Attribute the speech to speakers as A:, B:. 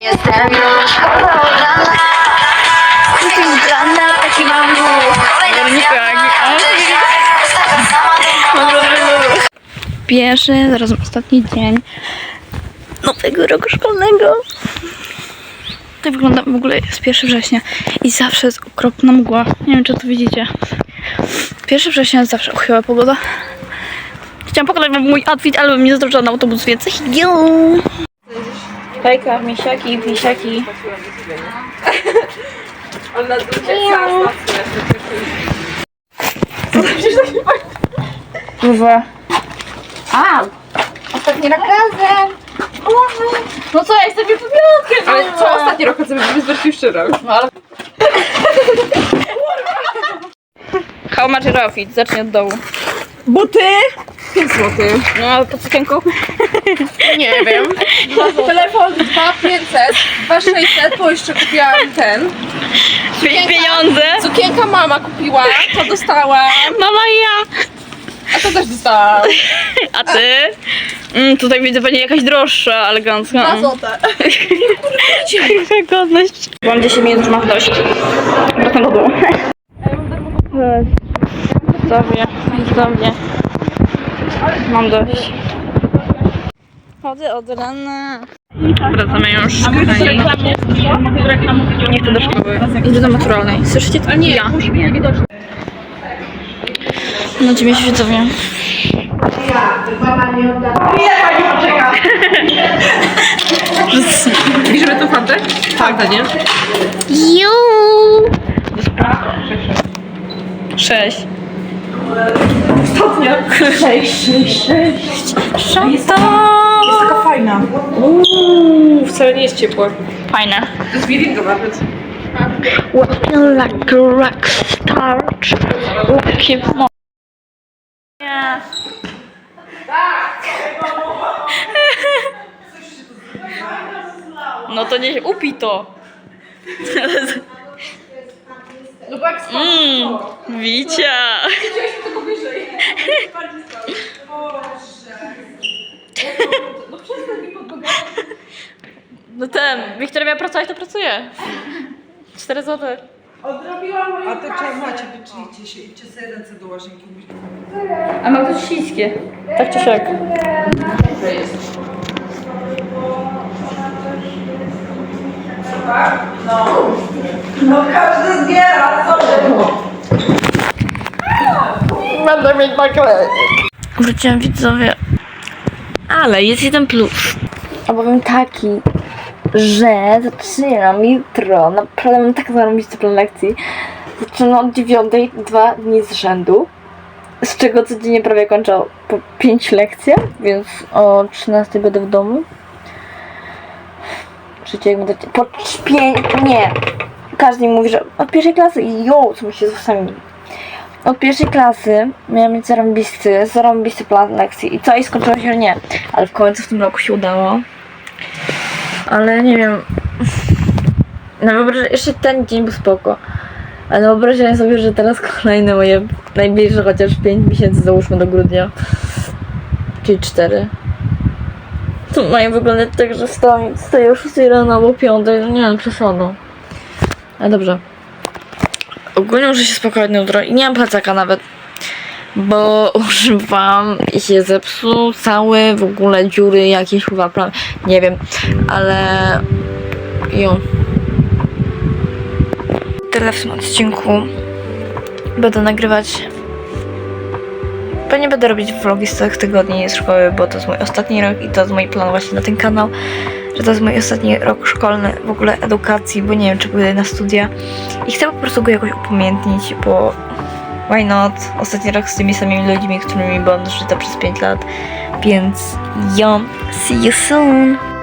A: Jestem już podana Zgrana, taki mam
B: Pierwszy, zaraz ostatni dzień nowego roku szkolnego. Tak wygląda w ogóle jest 1 września i zawsze jest okropna mgła. Nie wiem, czy to widzicie. 1 września jest zawsze uchyła pogoda. Chciałam pokazać wam mój outfit, ale bym nie zdążyła na autobus, więc yo! Hejka, misiaki, pisiaki. Kurwa. A!
A: Ostatni raz razem
B: No co, ja jestem wypowiadkiem!
C: Ale co ostatni rok chcemy być wersji szczera?
B: How much your outfit? Zacznij od dołu.
C: Buty! 5 zł.
B: No, ale po cukienku?
C: Nie wiem. Telefon 2500, 2600, bo jeszcze kupiłam ten.
B: Pieniądze!
C: Cukienka mama kupiła, to dostałam,
B: Mama i ja!
C: a to też dostałam.
B: A ty? Mm, tutaj widzę pani jakaś droższa, elegancka.
C: Dwa złote.
B: Jaka godność. Mam 10 minut, już mam dość. Wracam do domu. Zdrowie, zdrowie. Mam dość. Chodzę od rana. Wracamy już. Nie chcę do szkoły. Idę do maturalnej. Słyszycie to? Nie. Ja. No ciebie się widzowie.
C: Bierzemy tą fantę? Fanta, nie?
B: Sześć.
C: Ostatnia. Taka fajna. Uuu, wcale nie jest ciepła.
B: Fajne.
C: To jest bilingo nawet.
B: Walking like a rock star. Walking mo- Nie. No to nie upij to.
C: No bo jak
B: Mmm, Wicia.
C: Chcieliśmy tego wyżej. No
B: ten, Wiktoria miała pracować, to pracuje. 4 złote.
C: Odrobiłam moją
D: A to czas macie, wyczyjcie się, idźcie sobie ręce do łazienki.
B: A ma to świńskie. Tak czy siak.
D: No każdy zbiera, co
B: Będę mieć makijaż. Wróciłam widzowie. Ale jest jeden plus. Albowiem taki, że zaczynam jutro. Naprawdę mam tak zarąbisty plan lekcji. Zaczynam od dziewiątej dwa dni z rzędu. Z czego codziennie prawie kończę po 5 lekcjach, więc o 13 będę w domu. Życie jak będę... Po 5... Nie. Każdy mi mówi, że od pierwszej klasy jo, co mi się z włosami od pierwszej klasy miałam mieć zarąbisty, zarąbisty plan lekcji i co? I skończyło się, że nie. Ale w końcu w tym roku się udało. Ale nie wiem. No wyobraź, jeszcze ten dzień był spoko. Ale wyobraźcie sobie, że teraz kolejne moje najbliższe chociaż 5 miesięcy załóżmy do grudnia. Czyli 4. To mają wyglądać tak, że wstaję, wstaję o 6 rano albo 5. No nie wiem, przesadą. Ale dobrze. Ogólnie muszę się spokojnie jutro i nie mam plecaka nawet. Bo używam i się zepsuł cały w ogóle dziury jakieś chyba prawie. Nie wiem, ale jo. Tyle w tym odcinku. Będę nagrywać. Pewnie będę robić vlogi z tych tygodni szkoły, bo to jest mój ostatni rok i to jest mój plan właśnie na ten kanał. Że to jest mój ostatni rok szkolny w ogóle edukacji, bo nie wiem czy pójdę na studia. I chcę po prostu go jakoś upamiętnić, bo why not? Ostatni rok z tymi samymi ludźmi, którymi byłam żyta przez 5 lat. Więc ja, see you soon!